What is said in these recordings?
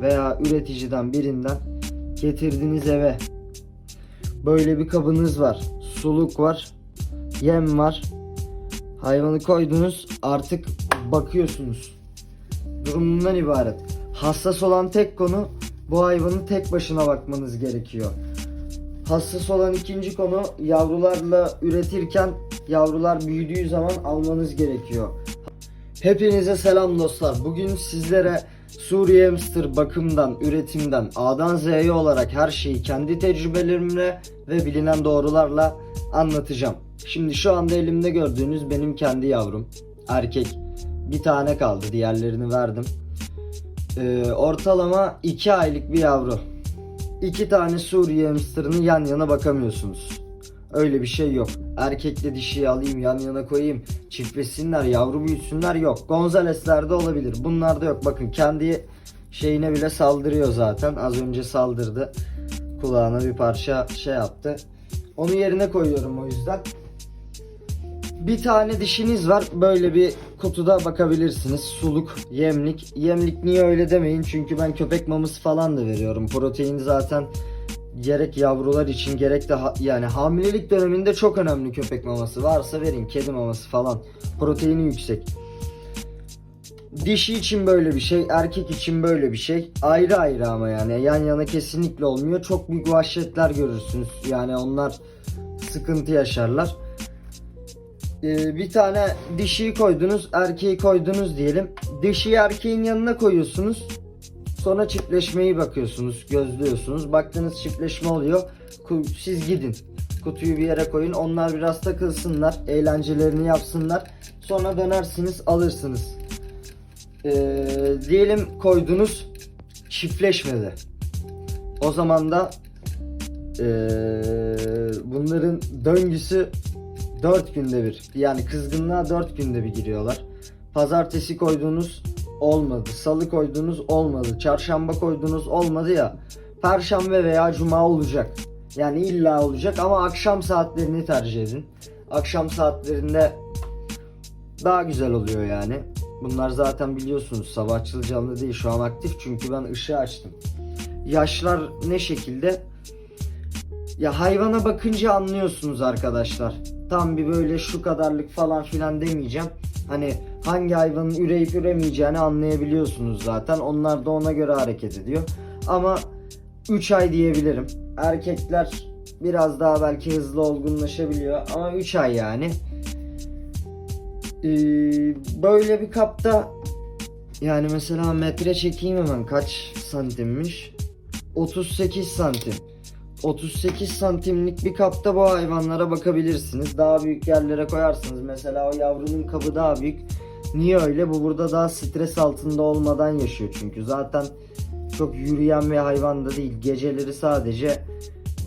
veya üreticiden birinden getirdiniz eve. Böyle bir kabınız var. Suluk var. Yem var. Hayvanı koydunuz artık bakıyorsunuz. Durumundan ibaret. Hassas olan tek konu bu hayvanın tek başına bakmanız gerekiyor. Hassas olan ikinci konu yavrularla üretirken yavrular büyüdüğü zaman almanız gerekiyor. Hepinize selam dostlar. Bugün sizlere Suriye Hamster bakımdan, üretimden A'dan Z'ye olarak her şeyi kendi tecrübelerimle ve bilinen doğrularla anlatacağım. Şimdi şu anda elimde gördüğünüz benim kendi yavrum. Erkek. Bir tane kaldı. Diğerlerini verdim. Ee, ortalama 2 aylık bir yavru. İki tane Suriye hamsterını yan yana bakamıyorsunuz. Öyle bir şey yok. Erkekle dişiyi alayım yan yana koyayım. Çiftleşsinler yavru büyütsünler yok. Gonzales'lerde olabilir. Bunlarda yok. Bakın kendi şeyine bile saldırıyor zaten. Az önce saldırdı. Kulağına bir parça şey yaptı. Onu yerine koyuyorum o yüzden. Bir tane dişiniz var. Böyle bir kutuda bakabilirsiniz. Suluk, yemlik. Yemlik niye öyle demeyin. Çünkü ben köpek maması falan da veriyorum. Protein zaten gerek yavrular için gerek de ha- yani hamilelik döneminde çok önemli köpek maması. Varsa verin kedi maması falan. Proteini yüksek. Dişi için böyle bir şey, erkek için böyle bir şey. Ayrı ayrı ama yani yan yana kesinlikle olmuyor. Çok büyük vahşetler görürsünüz. Yani onlar sıkıntı yaşarlar. Ee, bir tane dişiyi koydunuz, erkeği koydunuz diyelim. Dişiyi erkeğin yanına koyuyorsunuz. Sonra çiftleşmeyi bakıyorsunuz, gözlüyorsunuz. Baktığınız çiftleşme oluyor. Siz gidin. Kutuyu bir yere koyun. Onlar biraz takılsınlar, eğlencelerini yapsınlar. Sonra dönersiniz, alırsınız. Ee, diyelim koydunuz, çiftleşmedi. O zaman da ee, bunların döngüsü 4 günde bir. Yani kızgınlığa 4 günde bir giriyorlar. Pazartesi koyduğunuz olmadı. Salı koyduğunuz olmadı. Çarşamba koyduğunuz olmadı ya. Perşembe veya cuma olacak. Yani illa olacak ama akşam saatlerini tercih edin. Akşam saatlerinde daha güzel oluyor yani. Bunlar zaten biliyorsunuz sabahçıl canlı değil şu an aktif çünkü ben ışığı açtım. Yaşlar ne şekilde? Ya hayvana bakınca anlıyorsunuz arkadaşlar. Tam bir böyle şu kadarlık falan filan demeyeceğim. Hani hangi hayvanın üreyip üremeyeceğini anlayabiliyorsunuz zaten. Onlar da ona göre hareket ediyor. Ama 3 ay diyebilirim. Erkekler biraz daha belki hızlı olgunlaşabiliyor ama 3 ay yani. Ee, böyle bir kapta yani mesela metre çekeyim hemen kaç santimmiş? 38 santim. 38 santimlik bir kapta bu hayvanlara bakabilirsiniz. Daha büyük yerlere koyarsınız. Mesela o yavrunun kabı daha büyük. Niye öyle? Bu burada daha stres altında olmadan yaşıyor çünkü. Zaten çok yürüyen bir hayvan da değil. Geceleri sadece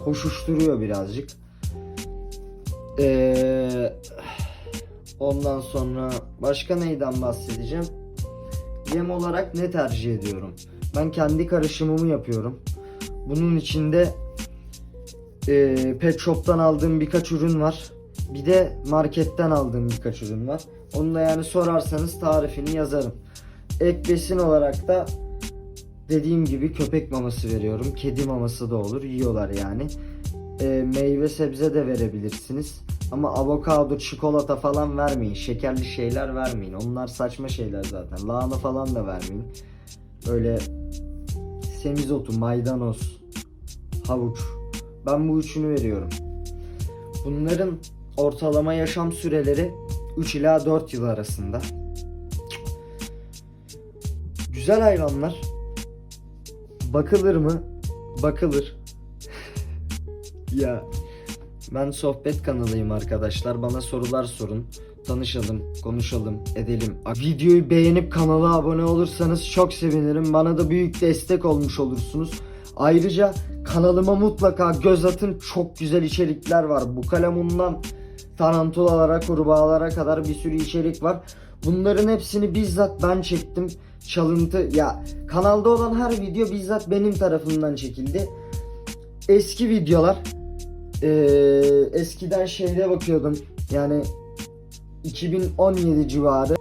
koşuşturuyor birazcık. Ee, ondan sonra başka neyden bahsedeceğim? Yem olarak ne tercih ediyorum? Ben kendi karışımımı yapıyorum. Bunun içinde e, pet shop'tan aldığım birkaç ürün var. Bir de marketten aldığım birkaç ürün var. Onu da yani sorarsanız tarifini yazarım. Ek besin olarak da dediğim gibi köpek maması veriyorum. Kedi maması da olur. Yiyorlar yani. E, meyve sebze de verebilirsiniz. Ama avokado, çikolata falan vermeyin. Şekerli şeyler vermeyin. Onlar saçma şeyler zaten. Lahana falan da vermeyin. Öyle semizotu, maydanoz, havuç. Ben bu üçünü veriyorum. Bunların ortalama yaşam süreleri 3 ila 4 yıl arasında. Güzel hayvanlar. Bakılır mı? Bakılır. ya ben sohbet kanalıyım arkadaşlar. Bana sorular sorun. Tanışalım, konuşalım, edelim. Videoyu beğenip kanala abone olursanız çok sevinirim. Bana da büyük destek olmuş olursunuz. Ayrıca kanalıma mutlaka göz atın. Çok güzel içerikler var. Bu kalemundan tarantulalara, kurbağalara kadar bir sürü içerik var. Bunların hepsini bizzat ben çektim. Çalıntı ya kanalda olan her video bizzat benim tarafımdan çekildi. Eski videolar ee, eskiden şeyde bakıyordum. Yani 2017 civarı